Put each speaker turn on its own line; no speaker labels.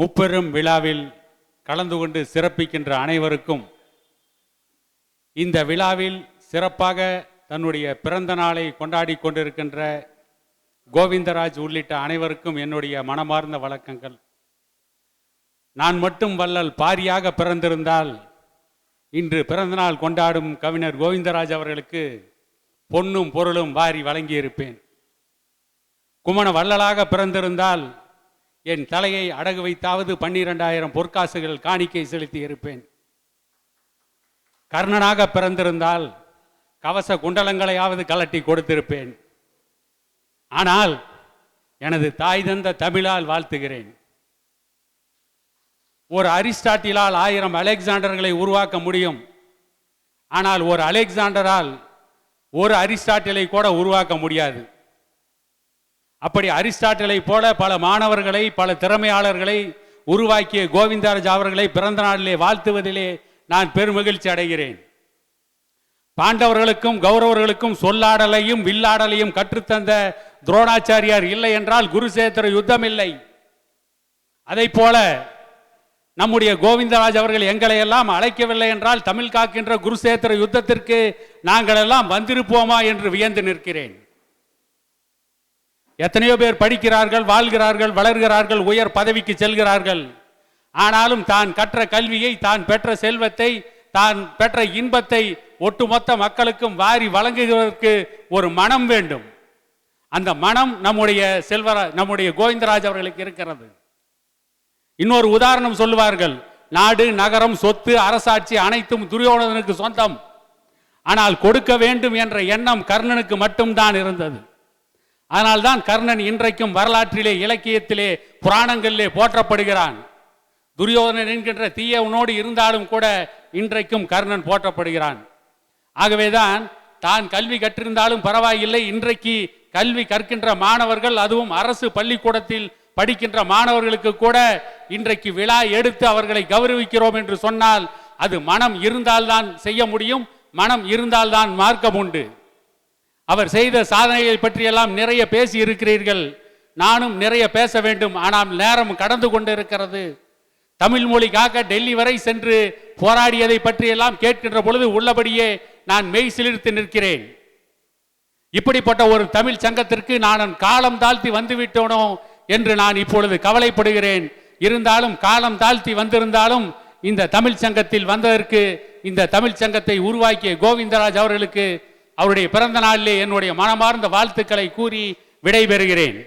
முப்பெரும் விழாவில் கலந்து கொண்டு சிறப்பிக்கின்ற அனைவருக்கும் இந்த விழாவில் சிறப்பாக தன்னுடைய பிறந்த நாளை கொண்டாடி கொண்டிருக்கின்ற கோவிந்தராஜ் உள்ளிட்ட அனைவருக்கும் என்னுடைய மனமார்ந்த வழக்கங்கள் நான் மட்டும் வள்ளல் பாரியாக பிறந்திருந்தால் இன்று பிறந்தநாள் கொண்டாடும் கவிஞர் கோவிந்தராஜ் அவர்களுக்கு பொன்னும் பொருளும் வாரி வழங்கியிருப்பேன். குமண வள்ளலாக பிறந்திருந்தால் என் தலையை அடகு வைத்தாவது பன்னிரெண்டாயிரம் பொற்காசுகள் காணிக்கை செலுத்தி இருப்பேன். கர்ணனாக பிறந்திருந்தால் கவச குண்டலங்களையாவது கலட்டி கொடுத்திருப்பேன். ஆனால் எனது தாய் தந்த தமிழால் வாழ்த்துகிறேன். ஒரு அரிஸ்டாட்டிலால் ஆயிரம் அலெக்சாண்டர்களை உருவாக்க முடியும். ஆனால் ஒரு அலெக்சாண்டரால் ஒரு அரிஸ்டாட்டிலை கூட உருவாக்க முடியாது. அப்படி அரிஸ்டாட்டலை போல பல மாணவர்களை பல திறமையாளர்களை உருவாக்கிய கோவிந்தராஜ் அவர்களை பிறந்த நாளிலே வாழ்த்துவதிலே நான் பெருமகிழ்ச்சி அடைகிறேன். பாண்டவர்களுக்கும் கௌரவர்களுக்கும் சொல்லாடலையும் வில்லாடலையும் கற்றுத்தந்த துரோணாச்சாரியார் இல்லை என்றால் குருசேத்திர யுத்தம் இல்லை. அதை போல நம்முடைய கோவிந்தராஜ் அவர்கள் எங்களை எல்லாம் அழைக்கவில்லை என்றால் தமிழ் காக்கின்ற குருசேத்திர யுத்தத்திற்கு நாங்கள் எல்லாம் வந்திருப்போமா என்று வியந்து நிற்கிறேன். எத்தனையோ பேர் படிக்கிறார்கள் வாழ்கிறார்கள் வளர்கிறார்கள் உயர் பதவிக்கு செல்கிறார்கள். ஆனாலும் தான் கற்ற கல்வியை தான் பெற்ற செல்வத்தை தான் பெற்ற இன்பத்தை ஒட்டுமொத்த மக்களுக்கும் வாரி வழங்குவதற்கு ஒரு மனம் வேண்டும். அந்த மனம் நம்முடைய செல்வரா நம்முடைய கோவிந்தராஜ் அவர்களுக்கு இருக்கிறது. இன்னொரு உதாரணம் சொல்லுவார்கள். நாடு நகரம் சொத்து அரசாட்சி அனைத்தும் துரியோதனுக்கு சொந்தம். ஆனால் கொடுக்க வேண்டும் என்ற எண்ணம் கர்ணனுக்கு மட்டும்தான் இருந்தது. அதனால்தான் கர்ணன் இன்றைக்கும் வரலாற்றிலே இலக்கியத்திலே புராணங்களிலே போற்றப்படுகிறான். துரியோதனன் என்கின்ற தீயவனோடு இருந்தாலும் கூட இன்றைக்கும் கர்ணன் போற்றப்படுகிறான். ஆகவேதான் தான் கல்வி கற்றிருந்தாலும் பரவாயில்லை. இன்றைக்கு கல்வி கற்கின்ற மாணவர்கள் அதுவும் அரசு பள்ளிக்கூடத்தில் படிக்கின்ற மாணவர்களுக்கு கூட இன்றைக்கு விழா எடுத்து அவர்களை கௌரவிக்கிறோம் என்று சொன்னால் அது மனம் இருந்தால்தான் செய்ய முடியும் மனம் இருந்தால்தான் மார்க்கம் உண்டு. அவர் செய்த சாதனைகளை பற்றியெல்லாம் நிறைய பேசி இருக்கிறீர்கள் நானும் நிறைய பேச வேண்டும். ஆனால் நேரம் கடந்து கொண்டிருக்கிறது. தமிழ் மொழிக்காக டெல்லி வரை சென்று போராடியதை பற்றியெல்லாம் கேட்கின்ற பொழுது உள்ளபடியே நான் மெய் சிலிர்த்து நிற்கிறேன். இப்படிப்பட்ட ஒரு தமிழ் சங்கத்திற்கு நான் காலம் தாழ்த்தி வந்துவிட்டோனோ என்று நான் இப்பொழுது கவலைப்படுகிறேன். இருந்தாலும் காலம் தாழ்த்தி வந்திருந்தாலும் இந்த தமிழ் சங்கத்தில் வந்ததற்கு இந்த தமிழ் சங்கத்தை உருவாக்கிய கோவிந்தராஜ் அவர்களுக்கு அவருடைய பிறந்த நாளிலே என்னுடைய மனமார்ந்த வாழ்த்துக்களை கூறி விடைபெறுகிறேன்.